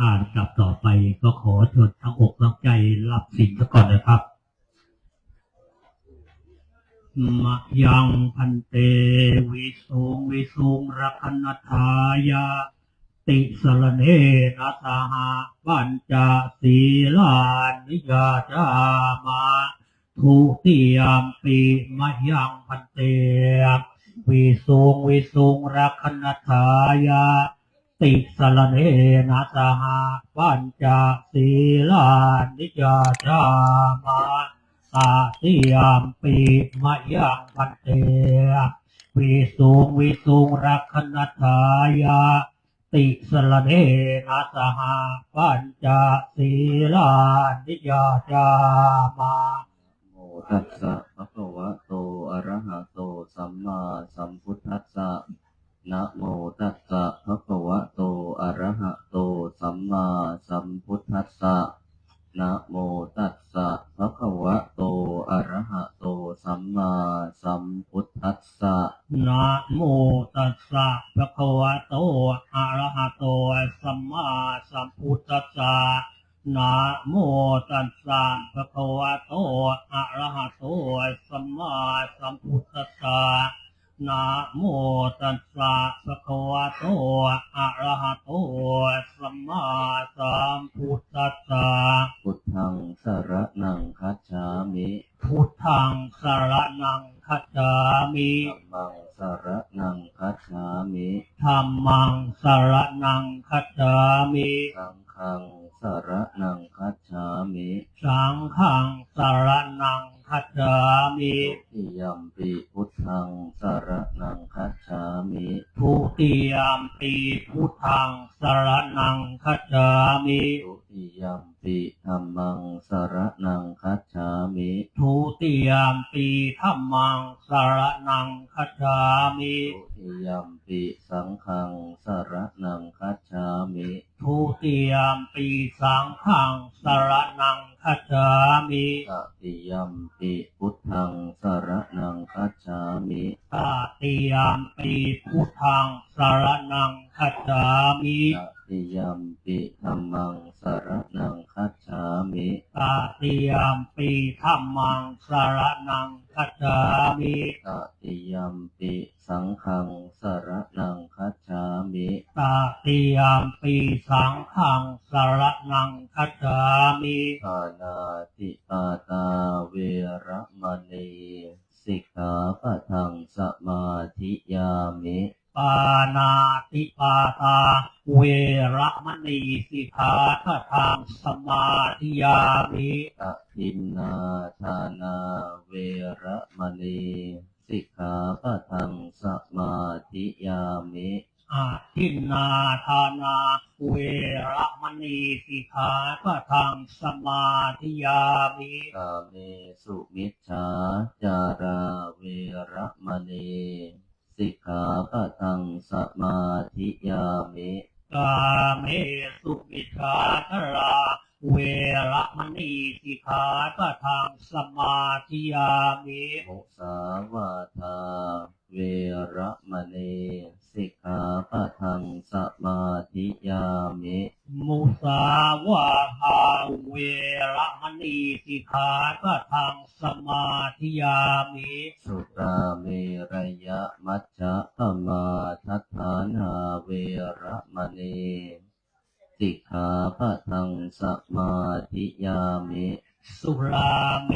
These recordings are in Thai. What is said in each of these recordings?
อ่านกลับต่อไปก็ขอชวนทั้งอกทั้งใจรับสิ่งซะก่อนนะครับ มะยังพันเตวิสุงวิสุงรักนทายาติสรเนนะสหปัญจศีลานิยาจามาทุติยามปีมะยังพันเตวิสุงวิสุงรักนทายาติสรเนนะสหปัญจศีลานิยาจามา ตาติยามปีมะยังพันเตวิสุงวิสุงรักนทายาติสรเนนะสหาปัญจศีลานิยาจามาโมตัสสะภะคะวะโตอะระหะโตสัมมาสัมพุทธัสสะนะโมตัสสะภะคะวะโตอะระหะโตสัมมาสัมพุทธัสสะ นะโมตัสสะภะคะวะโต อะระหะโต สัมมาสัมพุทธัสสะ นะโมตัสสะภะคะวะโต อะระหะโต สัมมาสัมพุทธัสสะ นะโมตัสสะภะคะวะโต อะระหะโต สัมมาสัมพุทธัสสะ นะโมตัสสะภะคะวะโต อะระหะโต สัมมาสัมพุทธัสสะ พุทธังสรนังคัจฉามิ พุทธังสรนังคัจฉามิ ธัมมังสรนังคัจฉามิ ธัมมังสรนังคัจฉามิ สังฆังสรนังคัจฉามิ สังฆังสรนังคัจฉา มิทุติยัมปิพุทธังสรนังคัจฉามิทุติยามปีพุทธังสรนังคัจฉามิทุติยัมปิธัมมังสรนังคัจฉามิทุติยามปีธัมมังสรนังคัจฉามิทุติยัมปิสังฆังสรนังคัจฉามิ ทุติยามปีสังฆังสรนังคัจฉามิตติยัมปิพุทธังสรนังคัจฉามิตติยามปีพุทธังสรนังคัจฉามิตติยัมปิธัมมังสรนังคัจฉามิตติยามปีธัมมังสรนังคัจฉามิตติยัมปิสังฆังสรนังคัจฉามิตติยามปีสังฆังสรนังคัจฉามิปานาติปาตาเวระมณีสิกขาปะทังสมาธิยามิ ปานาติปาตา เวระมณีสิกขาปะทังสมาธิยามิตะทินนาทานาเวระมณีสิกขาปะทังสมาธิยามิอาทินนาทานา เวระมณีสิกขาปะทังสมาธิยามิกาเมสุมิชฌาจาราเวระมณี สิกขาปะตังสมาธิยามิกาเมสุมิชาธรา เวระมณีสิกขาปะทังสมาธิยามิมุสาวาทา เวระมณีสิกขาปะทังสมาธิยามิ มุสาวาทาเวระมณีสิกขาปะทังสมาธิยามิ สุราเมรยะมัจจะปมาทัฏฐานาเวระมณี สิกขาปะทังสมาธิยามิสุราเม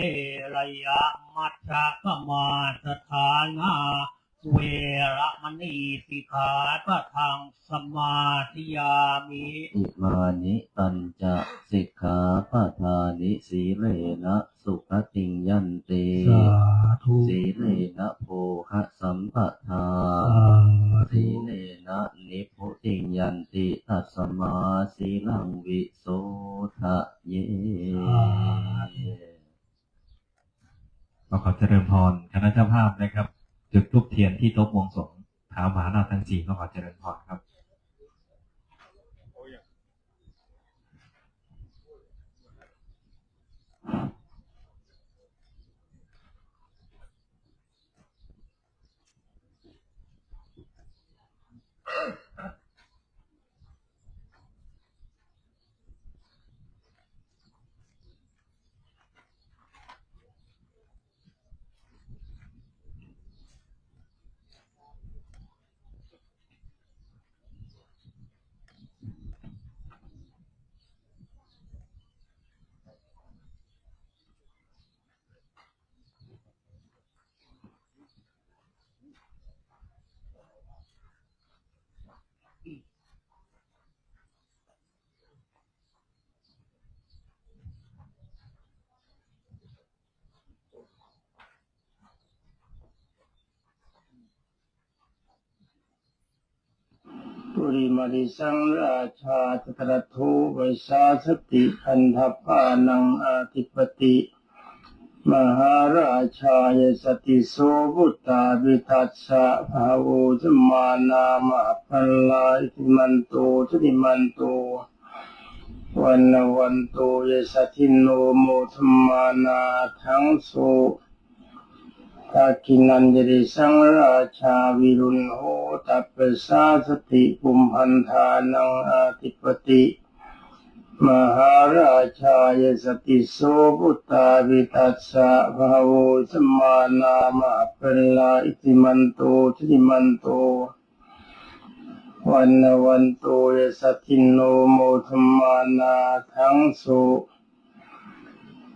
รยะมัจจะมาสถานา เวระมณีสิกขาปะทังสมาธิยามิอิมานิปัญจสิกขาปะทานิสีเลนะสุขติงยันติสาธุสีเลนะโภคะสัมปทาสีเลนะนิพพุติงยันติตัสมาสีลังวิโสทะเยปก็ขอเจริญพรคณะเจ้าภาพนะครับ จุดทูบเทียนที่โต๊ะบวงสงถามหาราทั้งสี่ก็ขอเจริญพรครับ ปุริมาริสังราชาตตระทไวสาสติคันธพานังอาทิปติ มหาราชายสติโสบุตตาวิทัสสะภาวุสมานามะพัลลาอิติมันโตทุติมันโตวันวันโตยสตินโนโมธมมานาทั้งโส ตากินันเดริสังราชาวิรุณโหตัปปสาสติปุมพันธานังอาทิปติมหาราชายสติโสพุตตาวิตัสสะภาโวสมมานามะเปลลาอิติมันโตทิติมันโตวันนวันโตยสตินโนโมธมมานาทั้งสุ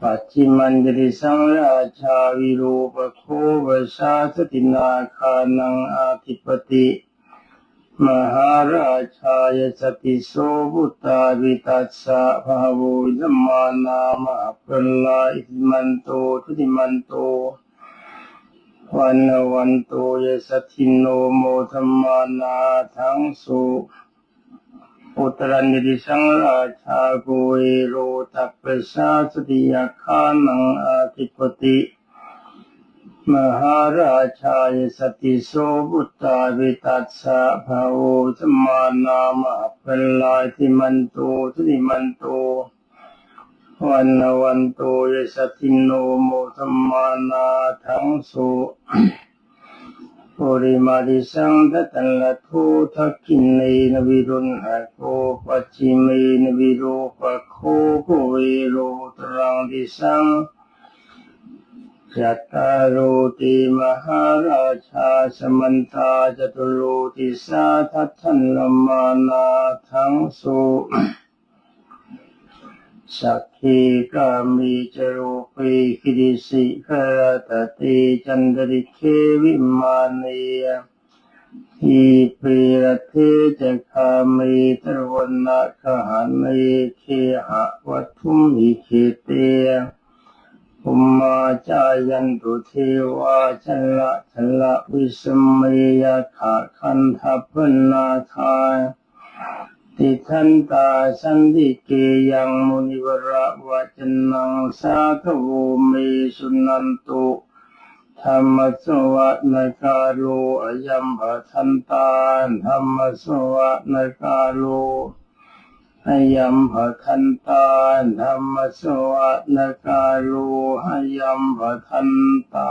ปัจจิมันจริสังราชาวิรูปโควชาสตินาคานังอาทิปติ มหาราชายสติโสบุตาวิตัสสะภาวุสมานามะเปลลาอิติมันโตทุติมันโตวันวันโตยสตินโนโมธมมานาทั้งสุ อุตรนิริสังราชาโกเอโรตัปปะสาสติยาคานังอาทิปติมหาราชายสติโสบุตตาวิตัสสะภาโวสมานามะเปลลายติมันโตทิมันโตวันนวันโตยสตินโนโมธมมานาทั้งสุ ปุริมาริสังทัตัลละทุทักขินเนนวิรุณหะโกปัจจิเมนวิโรปะโคโกเวโรตรังดิสังจัตตารโติมหาราชาสมันตาจตุโรติสาทัตันลมานาทั้งสุ สักขีกามีจโรปีคิริสิขรตติจันดริเควิมานีอีปีรเทจะคามีตรวันนาคหันเอเคหะวัตุมหิเคเตอุมมาจายันตุเทวาชละชละวิสมยาขาคันทัพพนาคา ติทันตาสันติเกยังมุนิวระวะจนังสาธโวเมสุนันตุธรรมสวะนาการโลอยัมภทันตาธรรมสวะนาการโลอยัมภทันตาธรรมสวะนาการโลอยัมภทันตา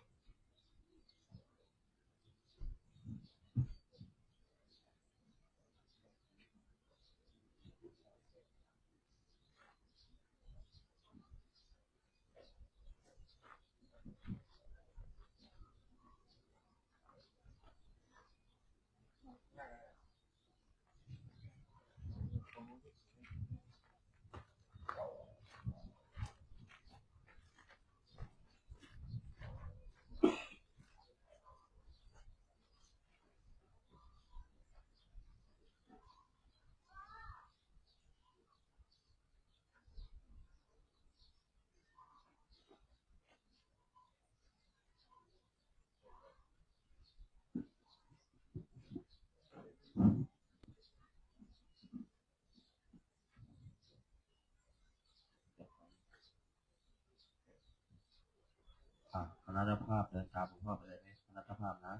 อะคณะภาพเดินตามหลวงพ่อไปเลยไหมคณะเจ้าภาพนะ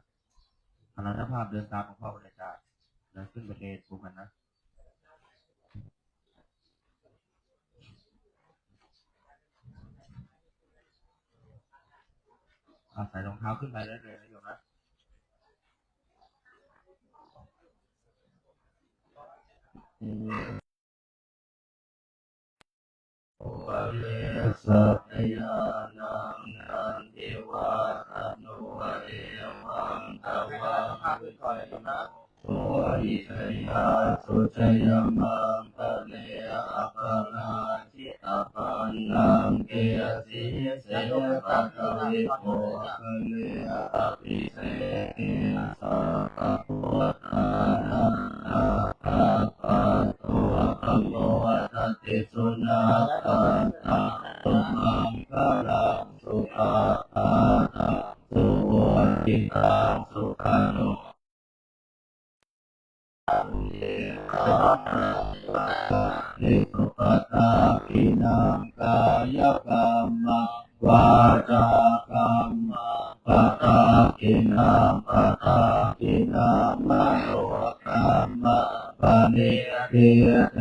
คณะเจ้าภาพเดินตามหลวงพ่อไปเลยจ้ะเดินขึ้นไปเทศภูมิกันนะอะใส่รองเท้าขึ้นไปได้เลยนะโยมนะวะเลสัพยานัง นันเทวาตโนเอวังตวะวิคอยนะโอหิสยาสุชยมังตะเลอะปะลาจิตาปันนังเกสิเสปัตตวิโภคเลอะปิเสเกสัพพะโพธานานาคาปะตัวปะโมทะติสุนาคัตา ตากินังมโนกรรมังปณิเทเต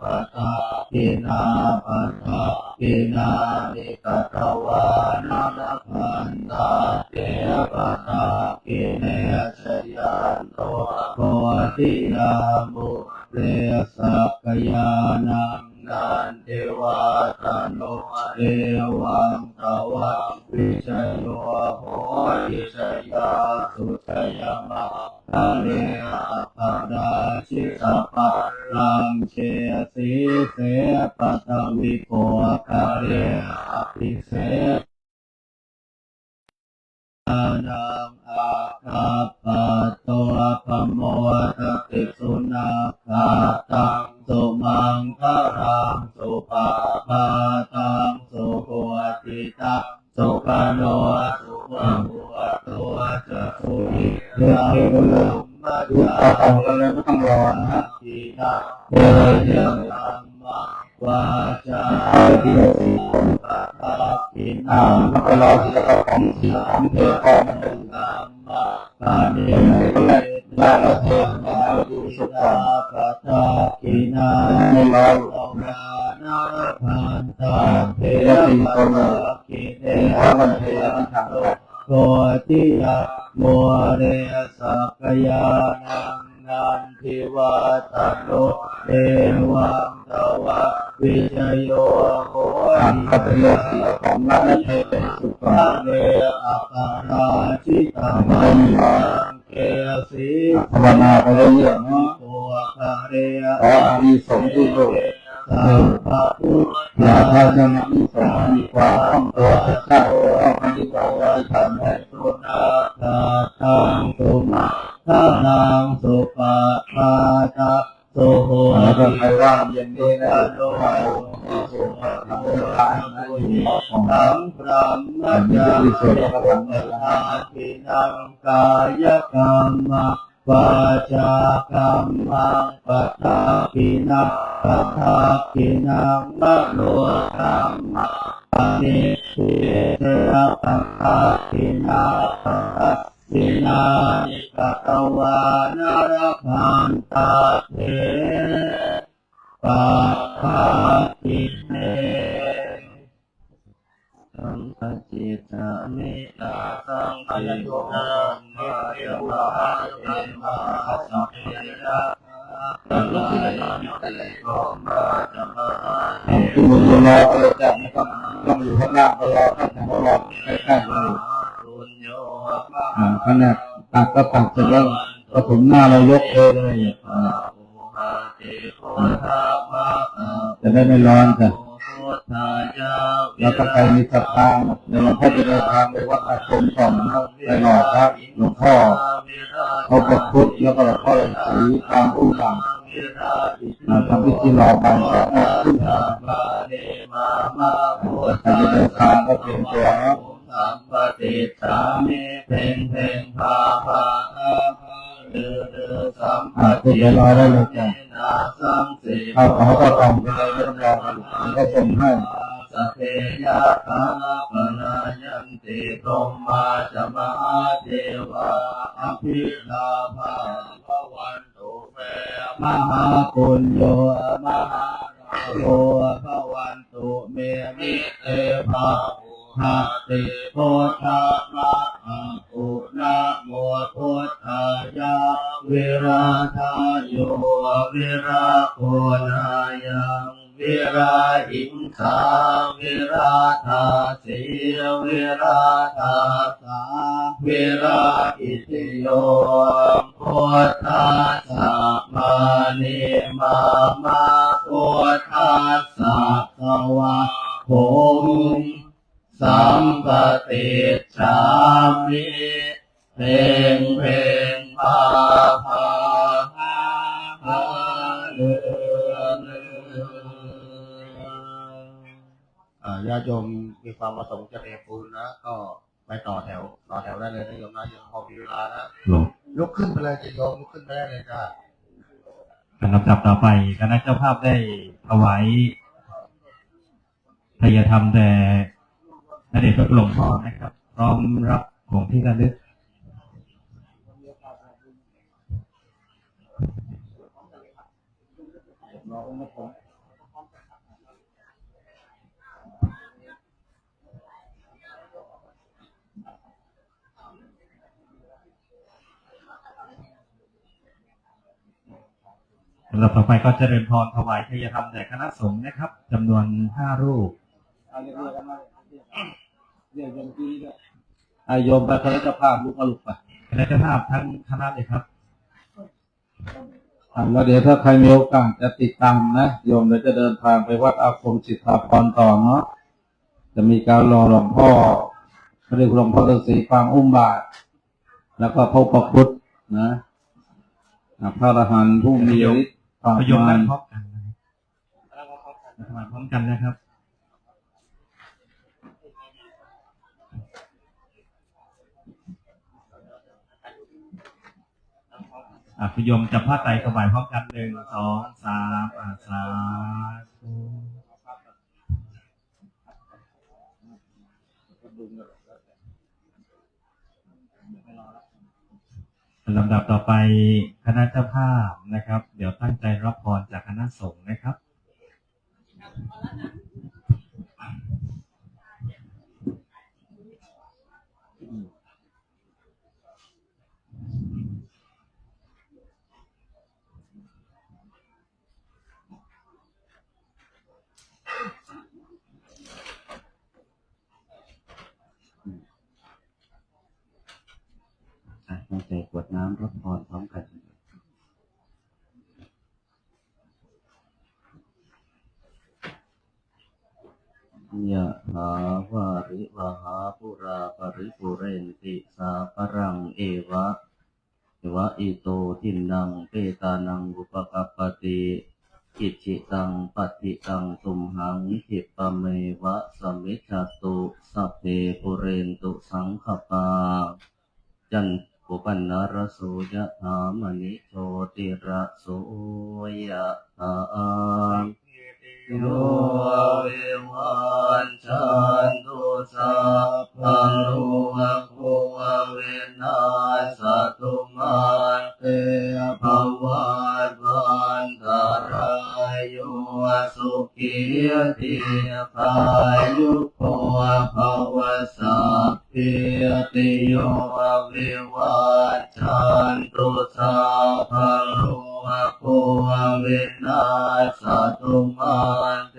ปะตาปินาปะตาปินานิกตวานาลคันตาเตะปะตาปิเนสยานโตโพธิยามุข เรสักยานังนันเทวาตโนเอวังตวังวิชยโยโหติชยาสุชยมะทะเลอะปะดาชิสะปะลังเชสีเสปะตวิโกคาเรอะปิเสอานังอาคาปะโตอะปะโม กรอที่จะของสีของเทของมันธัมมาปาเนก็เลยลาเราเทมาดูสุขะปะตากินาไม่มานานา นันทิวาตโนเอวังตวะวิจโยโหติเป็นเรื่องสีของนันเทสุขะเนอัปาราชิตามันเกสีภาวนาไปเรื่อยๆนะโอคาเรขออานิสงส์ที่โลกสัพพะพุทธาภาชนะนิสงส์มีความต้องตัวเจ้าต้องปฏิบัติไว้ทำให้สุนาคาทังสุมา ทานังสุปะปาตาสุโหแล้วก็ใครว่างเย็นดีนะโลกสุปะทางทางของทั้งพระมัจจาสุปะทาทินังกายกรรมวาจากรรมังปะทากินังปะทากินังมโนกรรมังปณิสิตระปะทากินัง ปะทากินานิกตวานารพันตาเทปะทากิเนสัมปจิตามิตาสังขยโยนามิเทวะเทมาสัพเพระตัลลายานิตะเลโกมาจัมมาที่มุลรอเราจะนะครับต้องอยู่ข้างล่างรอท่านของเราใกล้ๆเลยอ่ ขนาดตักก็ตักเสร็จแล้วก็ถึงหน้าเรายกเอเลยจะได้ไม่ร้อนจ้ะโอพุทธายาแล้วก็ใครมีศรัทธาเดี๋ยวหลวงพ่อจะเดินทางไปวัดอาคมก่อนนะไปหล่อพระหลวงพ่อเขาประพุทธแล้วก็หลวงพ่อเลยสีตามอุ้งต่งทำพิธีหล่อไปสององค์ขึ้นมาใครจะเดินทางก็เตรียมตัวนะ สัมปติสามิเพ่งเพ่งพาพาอาภาเดือดือสัมปอ่าพูดติไปรอได้เลยจ้ะนาสังสิข้าวของก็ต้องไปเลยไม่ต้องรอกันก็ส่งให้สเพยะคาปนายันติพรหมาจมาเทวาอภิลาภาภวันตุเมมหาปุญโยมหาโลภวันตุเมมิเตภา หาติโพธามะอะอุนะโมพุทธายาวิราธาโยวิราโคนายังวิราหิงสาวิราธาสีวิราธาสาวิราอิติโยพุทธัสสะมานิมามาพุทธัสสะสวะผม สัมปติชามิเพลงเพลงพาพาฮาฮาเลือเลืออ่าญาติโยมมีความประสงค์จะเทปูนนะก็ไปต่อแถว ต่อแถวได้เลยนะโยมนะยังพอมีเวลานะหลวงลุกขึ้นไปเลยจะโยมลุกขึ้นไปได้เลยจ้าลำดับต่อไปคณะเจ้าภาพได้ถวายทายธรรมแด่พระ เดชพระหลวงพ่อนะครับ พร้อมรับของที่ระลึกสำหรับต่อไปก็เจริญพรถวายทายธรรมแด่คณะสงฆ์นะครับจำนวนห้ารูป อาโยมไปคณะเจ้าภาพลุกมาลุกไปคณะเจ้าภาพทั้งคณะเลยครับอ่าแล้วเดี๋ยวถ้าใครมีโอกาสจะติดตามนะโยมเดี๋ยวจะเดินทางไปวัดอาคมสิทธาพรต่อเนาะจะมีการรอหลวงพ่อพระเดชหลวงพ่อฤาษีฟางอุ้มบาท แล้วก็พระประพุทธนะอ่าพระอรหันต์ผู้มีฤทธิ์ปราบประโยคมานั้รนพร้อมกันนะครับมาพร้อมกันนะครับ อะคุณโยมจับผ้าไตรถวายพร้อมกันหนึ่งสองสามอ่าสาธุลำดับต่อไปคณะเจ้าภาพนะครับ เดี๋ยวตั้งใจรับพรจากคณะสงฆ์นะครับ ตั้งใจกวดน้ำรับพรพร้อมกันยะถาวาริวหาปุราปริปุเรนติสาปรังเอวะเอวะอิโตทินังเปตานังอุปกัปปติอิจิตังปฏิตังตุมหังขิปะเมวะสมมิจจตุสัพเพปุเรนตุสังขปาจัน ปุปันนารโสยะถามณิโชติระโสยะถาโยวิวันจันตุสัพพังโลกโภเวนัสตุมาเตภวันวันตรายโยสุขีติพายุโภภวสัพพิติโย วิวันจันตุสัพพังโลกโภเวนัสตุมาเต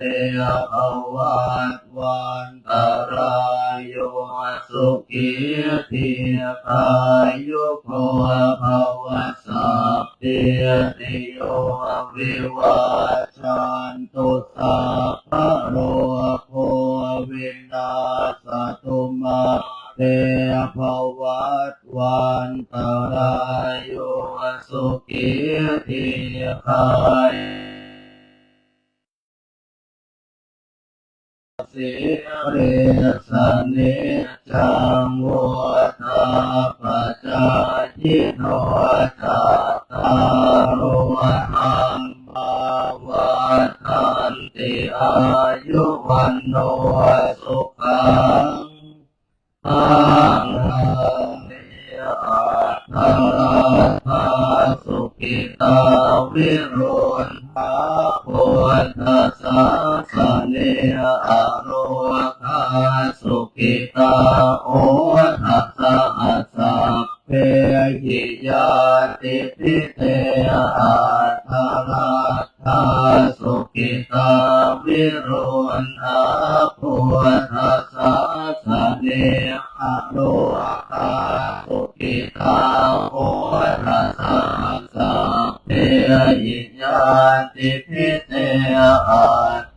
ภวันวันตรายโยสุขีติพายุโภภวสัติติโยวิวัชชั เรสเนจังโวตาปจายิโนตา อโรคาสุขิตาโอทัสสะสัพเพหิยาติพิเตอา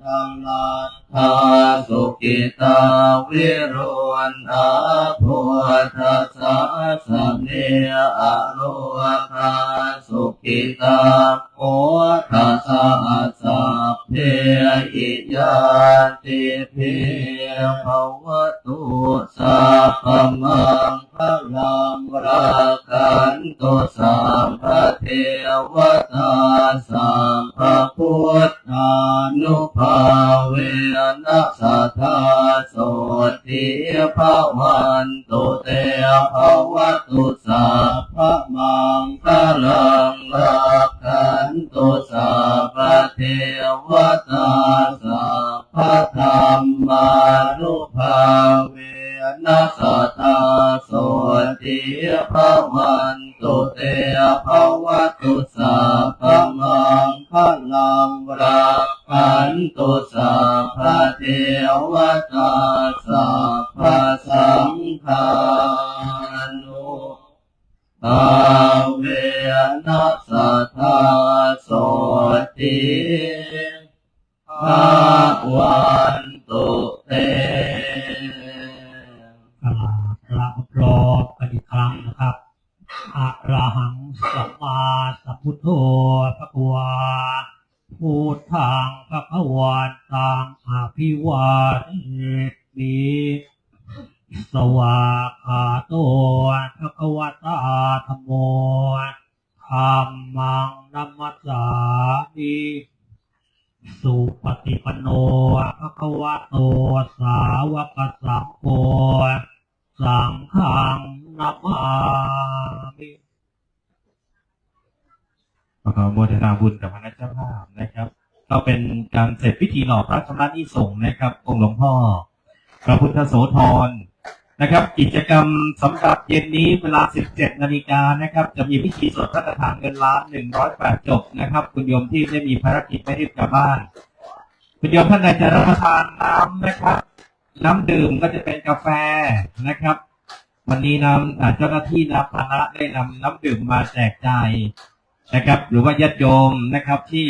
ทังลาทาสุขิตาวิรุณอาภูทัสสะสเนอโรคาสุขิตา โอทัสสะสัพเพหิยาติพิภวตุสัพพมังพลังรักันตุสัมเทวตาสัมปพุทธานุภาเวนะสัทธาโสติภาวันตุเตภวตุสัพพมัง นะครับอะระหังสัมมาสัมพุทโธพระกวาพูดทางพระวันตังอภิวาเทมีสวากขาโตพระกวตาธรรมโมธรรมังนัมมัสสามิสุปฏิปันโนภะคะวะโตสาวกสังโฆ สังฆังนามามิขอโมทนาบุญกับพระเจ้าภาพนะครับ ก็เป็นการเสร็จพิธีหล่อพระชำระนิสงฆ์นะครับ องค์หลวงพ่อ พระพุทธโสธรนะครับ กิจกรรมสำหรับเย็นนี้เวลา 17 นาฬิกานะครับ จะมีพิธีสวดพระคาถาเงินล้าน 108 จบนะครับ คุณโยมที่ได้มีภารกิจไม่รีบกลับบ้าน คุณโยมท่านใดจะรับประทานน้ำนะครับ น้ำดื่มก็จะเป็นกาแฟนะครับ วันนี้น้ำเจ้าหน้าที่นำพานะได้นำน้ำดื่มมาแจกจ่ายนะครับ หรือว่าญาติโยมนะครับที่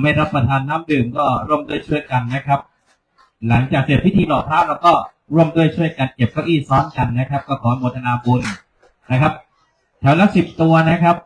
ไม่รับประทานน้ำดื่มก็ร่วมด้วยช่วยกันนะครับ หลังจากเสร็จพิธีหล่อพระเราก็ร่วมด้วยช่วยกันเก็บเก้าอี้ซ้อนกันนะครับ ก็ขอโมทนาบุญนะครับแถวละสิบตัวนะครับ